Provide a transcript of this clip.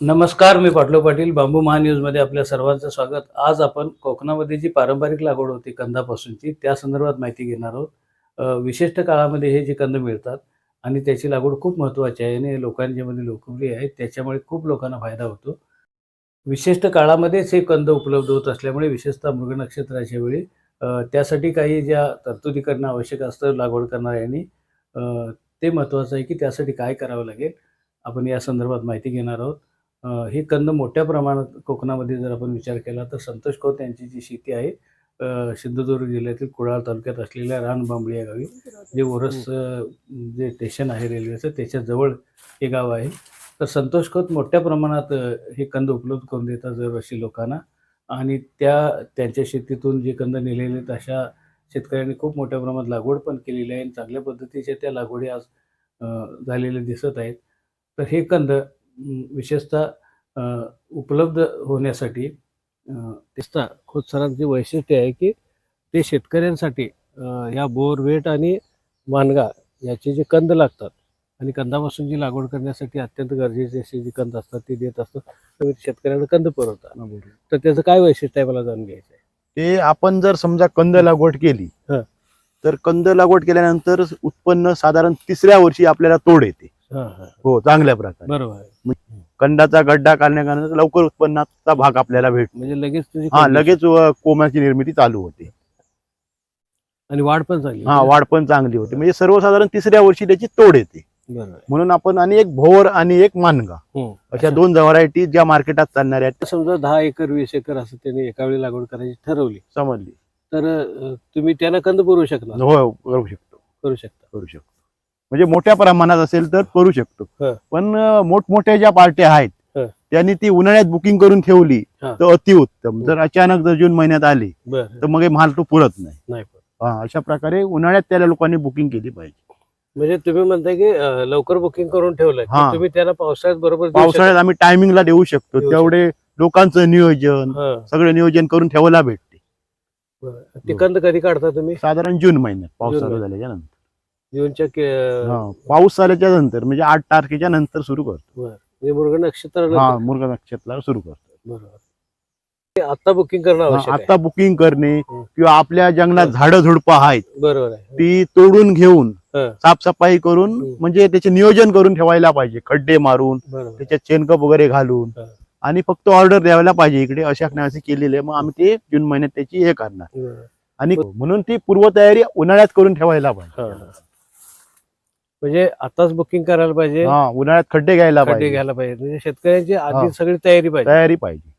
नमस्कार मी पाटलो पाटील बांबू महान्यूजमध्ये आपल्या सर्वांचं स्वागत. आज आपण कोकणामध्ये जी पारंपरिक लागवड होती कंदापासूनची त्या संदर्भात माहिती घेणार आहोत. विशिष्ट काळामध्ये हे जे कंद मिळतात आणि त्याची लागवड खूप महत्त्वाची आहे आणि लोकांच्यामध्ये म्हणजे लोकप्रिय आहे त्याच्यामुळे खूप लोकांना फायदा होतो. विशिष्ट काळामध्येच हे कंद उपलब्ध होत असल्यामुळे विशेषतः मृग नक्षत्राच्या वेळी त्यासाठी काही ज्या तरतुदी करणं आवश्यक असतं लागवड करणाऱ्यांनी ते महत्त्वाचं आहे की त्यासाठी काय करावं लागेल आपण या संदर्भात माहिती घेणार आहोत. हे कंद मोठ्या प्रमाणात कोकणामध्ये जर आपण विचार केला तर संतोष खोत यांची जी शेती आहे सिंधुदुर्ग जिल्ह्यातील कुडाळ तालुक्यात असलेल्या रानबांबळी या गावी जे ओरस जे स्टेशन आहे रेल्वेचं त्याच्याजवळ हे गाव आहे. तर संतोष खोत मोठ्या प्रमाणात हे कंद उपलब्ध करून देतात दरवर्षी लोकांना. आणि त्या त्यांच्या शेतीतून जे कंद नेलेले आहेत अशा शेतकऱ्यांनी खूप मोठ्या प्रमाणात लागवड पण केलेली आहे आणि चांगल्या पद्धतीच्या त्या लागवडी आज झालेल्या दिसत आहेत. तर हे कंद विशेषतः उपलब्ध होण्यासाठी अ, दिसता खोत सरांचे वैशिष्ट्य आहे की ते शेतकऱ्यांसाठी ह्या बोरवेट आणि मानगा याचे जे कंद लागतात आणि कंदापासून जी लागवड करण्यासाठी अत्यंत गरजेचे असे जे कंद असतात ते देत असतात तर शेतकऱ्यांना कंद पुरवतात. तर त्याचं काय वैशिष्ट्य आहे मला जाणून घ्यायचं आहे? ते आपण जर समजा कंद लागवड केली हं. तर कंद लागवड केल्यानंतर उत्पन्न साधारण तिसऱ्या वर्षी आपल्याला तोड येते. हां हां. हो चांगल्या प्रकारे. बरोबर कंदाचा गड्डा काढण्याकारणाने लवकर उत्पन्नाचा भाग आपल्याला भेटतो. म्हणजे लगेच तुझी हा लगेच अ, कोंबाची निर्मिती चालू होते. आणि वाढ पण चांगली हा. वाढ पण चांगली होते. म्हणजे सर्वसाधारण तिसऱ्या वर्षी त्याची तोड येते. बरोबर. म्हणून आपण आणि एक भोर आणि एक मानगा हम्म. अशा दोन व्हरायटी ज्या मार्केटात चालणाऱ्या आहेत. समजा दहा एकर वीस एकर असं त्याने एका वेळी लागवड करायची ठरवली. समजली. तर अ, तुम्ही त्याला कंद पुरवू शकणार. हो करू शकतो. करू शकता. करू शकतो. म्हणजे मोठ्या प्रमाणात असेल तर करू शकतो. पण मोठमोठ्या ज्या पार्ट्या आहेत. त्यांनी ती उन्हाळ्यात बुकिंग करून ठेवली. तर अतिउत्तम जर अचानक जर जून महिन्यात आली तर मग माल तो पुरत नाही. अशा प्रकारे उन्हाळ्यात त्याला लोकांनी बुकिंग केली पाहिजे. म्हणजे तुम्ही म्हणताय की लवकर बुकिंग करून ठेवलं की. तुम्ही त्याला पावसाळ्यात बरोबर पावसाळ्यात आम्ही टायमिंगला देऊ शकतो. तेवढे लोकांचं नियोजन सगळं नियोजन करून ठेवायला भेटते. बरं. ते कंद कधी काढता तुम्ही? साधारण जून महिन्यात महिन्यात. झाल्याच्यानंतर. जूनच्या के- हा, पाऊस आल्याच्यानंतर म्हणजे आठ तारखेच्या नंतर सुरू करतो म्हणजे मृग नक्षत्र हा मुर्गा नक्षत्राला सुरू करतो बरोबर ते आता बुकिंग करणं हा, आवश्यक आहे आता बुकिंग करणे. किंवा आपल्या जंगलात. झाडं झुडपं आहेत बरोबर आहे ती तोडून घेऊन हं. साफसफाई करून. म्हणजे त्याचे नियोजन करून ठेवायला पाहिजे खड्डे मारून बरोबर त्याच्यात शेणकप वगैरे घालून हं. आणि फक्त ऑर्डर द्यायला पाहिजे इकडे अशा असे केलेले मग आम्ही ते जून महिन्यात त्याची हे करणार बरोबर. आणि म्हणून ती पूर्वतयारी उन्हाळ्यात करून ठेवायला पाहिजे हा. म्हणजे आताच बुकिंग करायला पाहिजे. हा उन्हाळ्यात खड्डे घ्यायला खड्डे पाहिजे. घ्यायला पाहिजे. म्हणजे शेतकऱ्यांची हा. आधी सगळी तयारी पाहिजे. तयारी पाहिजे.